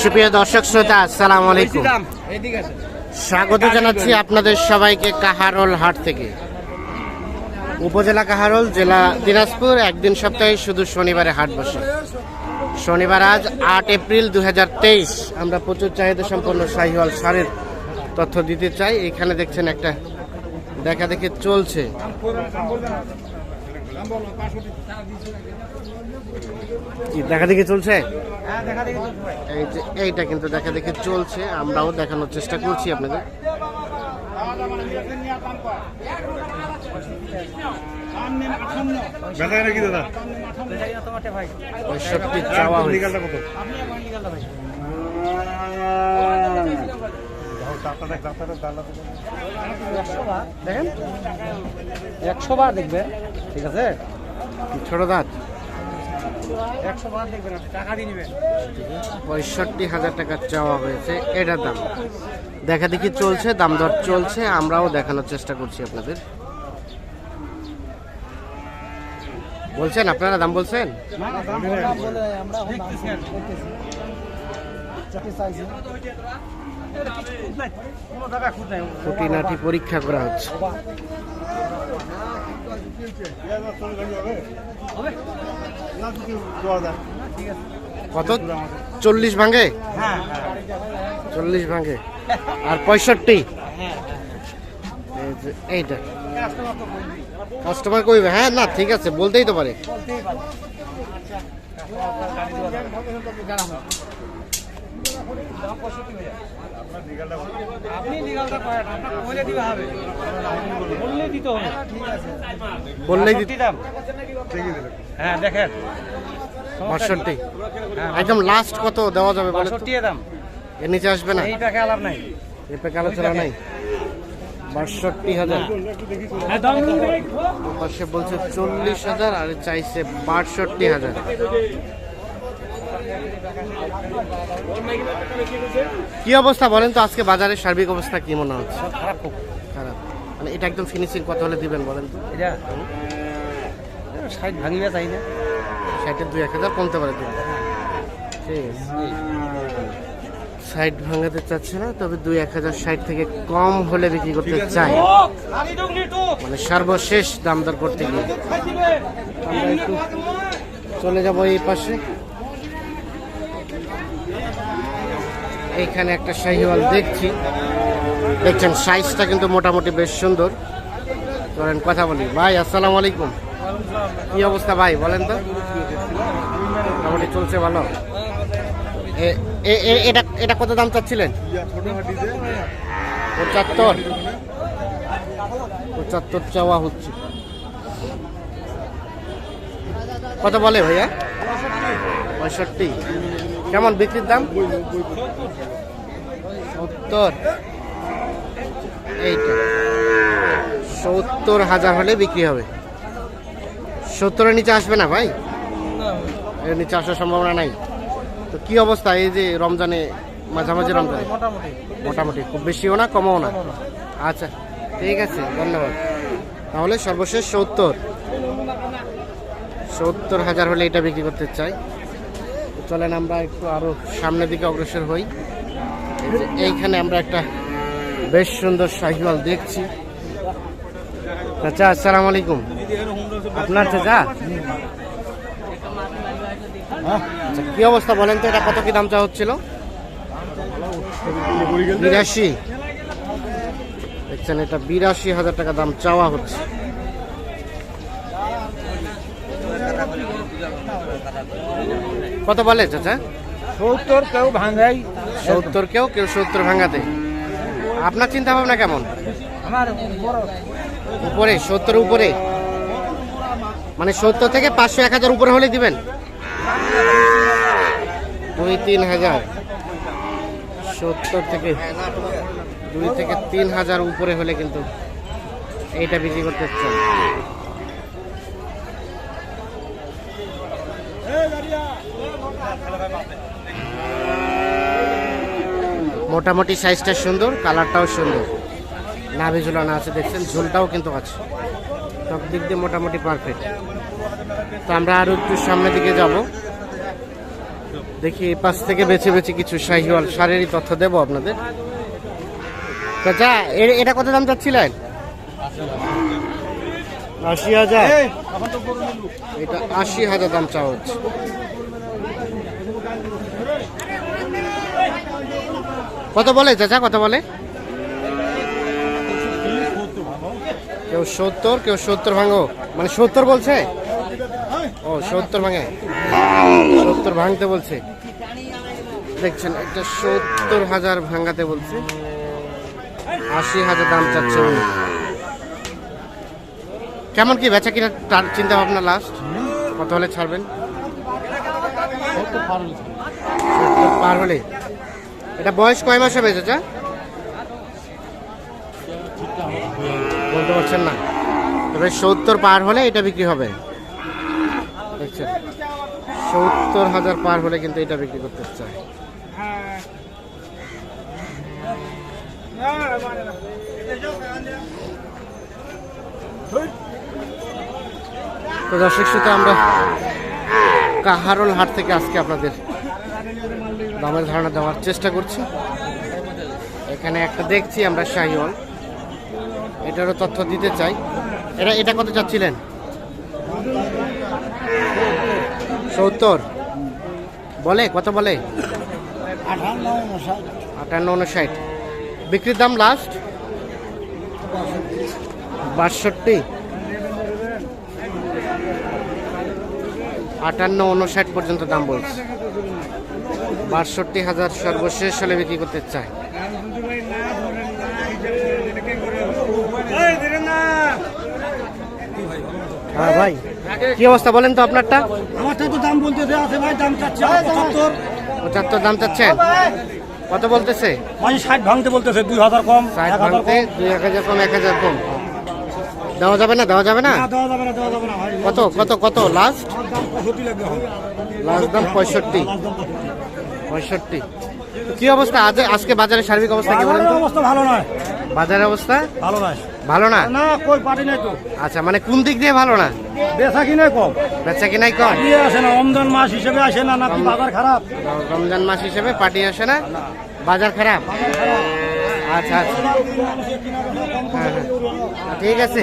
সুপ্রিয় দর্শক শ্রোতা আসসালামু আলাইকুম। স্বাগত জানাচ্ছি আপনাদের সবাইকে কাহারোল হাট থেকে। উপজেলা কাহারোল জেলা দিনাজপুর একদিন সপ্তাহে শুধু শনিবারে হাট বসে। শনিবার আজ আট এপ্রিল দু হাজার তেইশ। আমরা প্রচুর চাহিদা সম্পন্ন শাহিওয়াল সারের তথ্য দিতে চাই। এখানে দেখছেন একটা দেখা দেখে চলছে। দেখা দেখে চলছে? এই যে এইটা কিন্তু দেখা দেখে চলছে আমরাও দেখানোর চেষ্টা করছি আপনাদের। পঁয়ষট্টি চাওয়া। দেখেন? একশো বার দেখবে ঠিক আছে? ছোট দাঁত একশো বার দেখবেন আপনি টাকা দিয়ে নেবেন পঁয়ষট্টি হাজার টাকা চাওয়া হয়েছে এটার দাম। দেখা দেখি চলছে দাম দর চলছে আমরাও দেখানোর চেষ্টা করছি আপনাদের। বলছেন আপনারা দাম বলছেন? খুঁটিনাটি পরীক্ষা করা হচ্ছে। কত? চল্লিশ ভাঙে? চল্লিশ ভাঙে। আর পঁয়ষট্টি? এই এইটা। কাস্টমার কইবে হ্যাঁ না, ঠিক আছে, বলতেই তো পারে। দিতে হবে বললেই দিত দাম হ্যাঁ দেখেন। বাষট্টি। হ্যাঁ একদম লাস্ট কত দেওয়া যাবে বলে তো? বাষট্টি দাম। এর নিচে আসবে না? এই টাকা আলাপ নাই। এপে আলোচনা নাই? বাষট্টি হাজার। পাশে বলছে চল্লিশ হাজার আর চাইছে বাষট্টি হাজার। কি অবস্থা বলেন তো? আজকে বাজারের সার্বিক অবস্থা কি মনে হচ্ছে? খারাপ খুব। খারাপ। মানে এটা একদম ফিনিশিং কত হলে দিবেন বলেন তো? এটা সাইড ভাঙিবে চাই না ষাটের দুই এক হাজার কমতে পারে দিবেন। ঠিক আছে। ভাঙাতে চাচ্ছে না তবে দুই এক হাজার ষাট থেকে কম হলে বিক্রি করতে চাই। মানে সর্বশেষ দাম দর করতে গিয়ে। আমরা একটু চলে যাব এই পাশে। এইখানে একটা শাহিওয়াল দেখছি। দেখছেন, সাইজটা কিন্তু মোটামুটি বেশ সুন্দর। চলেন কথা বলি। ভাই, আসসালামু আলাইকুম। কি অবস্থা ভাই, বলেন তো। মোটামুটি চলছে ভালো। এটা এটা কত দাম চাচ্ছিলেন? পঁচাত্তর। পঁচাত্তর চাওয়া হচ্ছে। কত বলে ভাইয়া? পঁয়ষট্টি। কেমন বিক্রির দাম? সত্তর। এইটা। সত্তর হাজার হলে বিক্রি হবে। সত্তরের নিচে আসবে না ভাই? এর নিচে আসার সম্ভাবনা নাই। তো কি অবস্থা এই যে রমজানে মাঝামাঝি রমজানে? মোটামুটি। মোটামুটি। খুব বেশিও না কমও না? আচ্ছা ঠিক আছে ধন্যবাদ। তাহলে সর্বশেষ সত্তর। সত্তর হাজার হলে এটা বিক্রি করতে চাই। চলেন আমরা একটু আরও সামনের দিকে অগ্রসর হই। এইখানে আমরা একটা বেশ সুন্দর শাহিওয়াল দেখছি। চাচা, আসসালামু আলাইকুম। আপনার চাচা? আচ্ছা কি অবস্থা বলেন তো, এটা কত কি দাম চা হচ্ছিল? বিরাশি। দেখছেন, এটা বিরাশি হাজার টাকা দাম চাওয়া হচ্ছে। কত বলে চাচা? সত্তর কেউ ভাঙাই সত্তর কেউ কেউ সত্তর ভাঙাতে। আপনার চিন্তা ভাবনা কেমন উপরে সত্তর উপরে? মানে সত্তর থেকে পাঁচশো এক হাজার উপরে হলে দিবেন? দুই তিন হাজার। সত্তর থেকে দুই থেকে তিন হাজার উপরে হলে কিন্তু এইটা বিক্রি করতে চান। মোটামুটি সাইজটা সুন্দর কালারটাও সুন্দর। নাভি ঝুলানো আছে, দেখছেন? ঝুলটাও কিন্তু আছে। সব দিক দিয়ে মোটামুটি পারফেক্ট তো আমরা আরও একটু সামনের দিকে যাব। দেখি পাশ থেকে বেছে বেছে কিছু শাহিওয়াল শারীরিক তথ্য দেবো আপনাদের। এটা কত দাম চাচ্ছিলেন? আশি হাজার? এটা আশি হাজার দাম চাওয়া হচ্ছে। কত বলে চাচা কত বলে? কেউ সত্তর কেউ সত্তর ভাঙো। মানে সত্তর বলছে? ও সত্তর ভাঙে। সত্তর ভাঙতে বলছে। দেখছেন একটা সত্তর হাজার ভাঙাতে বলছে। আশি হাজার দাম চাচ্ছে কেমন কি বেচা কিনা তার চিন্তা ভাবনা লাস্ট কত হলে ছাড়বেন পার হলে এটা বয়স কয় মাস হবে চাচা বলতে পারছেন না তবে সত্তর পার হলে এটা বিক্রি হবে দেখছেন সত্তর হাজার পার হলে কিন্তু এটা বিক্রি করতে চায় তো দর্শক শ্রোতা, আমরা কাহারোল হাট থেকে আজকে আপনাদের দামের ধারণা দেওয়ার চেষ্টা করছি। এখানে একটা দেখছি আমরা শাহিওয়াল। এটারও তথ্য দিতে চাই। এটা এটা কত চাচ্ছিলেন? সত্তর। বলে, কত বলে? আটান্ন উনষাট। বিক্রির দাম লাস্ট বাষট্টি। আটান্ন উনষাট পর্যন্ত দাম বলছে। বাষট্টি হাজার সর্বশেষ হলে বিক্রি করতে চায়। হ্যাঁ ভাই কি অবস্থা বলেন তো আপনারটা? আমারটা তো দাম বলতে দেওয়া আছে ভাই দাম চাচ্ছে পঁচাত্তর। পঁচাত্তর দাম চাচ্ছেন কত বলতেছে? মানে ষাট ভাঙতে বলতেছে দুই হাজার কম ষাট ভাঙতে দুই এক হাজার কম এক হাজার কম। দেওয়া যাবে না দেওয়া যাবে না? কত কত কত? লাস্ট লাস্ট দাম পঁয়ষট্টি। পঁয়ষট্টি। কি অবস্থা? আজ আজকে বাজারের সার্বিক অবস্থা কি বলেন অবস্থা ভালো নয়। বাজারের অবস্থা? ভালো নয়। ভালো না? না কই পারি নাই তো? আচ্ছা মানে কোন দিক দিয়ে ভালো না? বেচা কিনে কম? বেচা কিনাই কম? দিয়ে আসে না রমজান মাস হিসেবে আসে না নাকি বাজার খারাপ? রমজান মাস হিসেবে পার্টি আসে না? বাজার খারাপ? আচ্ছা আচ্ছা। হ্যাঁ হ্যাঁ। ঠিক আছে।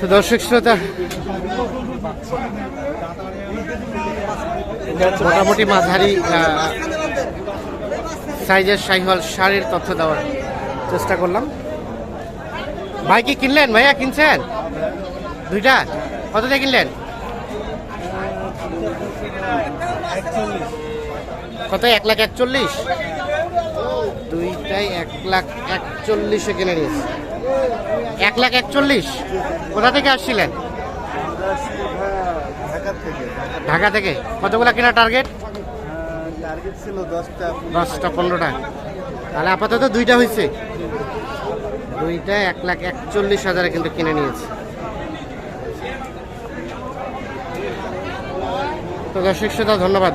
তো দর্শক শ্রোতা, মোটামুটি মাঝারি সাইজের সাইহল শাড়ির তথ্য দেওয়ার চেষ্টা করলাম। ভাই কি কিনলেন? ভাইয়া কিনছেন? দুইটা? কত দিয়ে কিনলেন? কত? এক লাখ একচল্লিশ? দুইটাই এক লাখ একচল্লিশে কিনে নিয়েছে। এক লাখ একচল্লিশ? কোথা থেকে আসছিলেন? ঢাকা থেকে। কতগুলা কেনা টার্গেট টার্গেট দশটা দশটা পনেরোটা। তাহলে আপাতত দুইটা হয়েছে। দুইটা এক লাখ একচল্লিশ হাজারে কিন্তু কিনে নিয়েছে। তো দর্শক শ্রোতা ধন্যবাদ।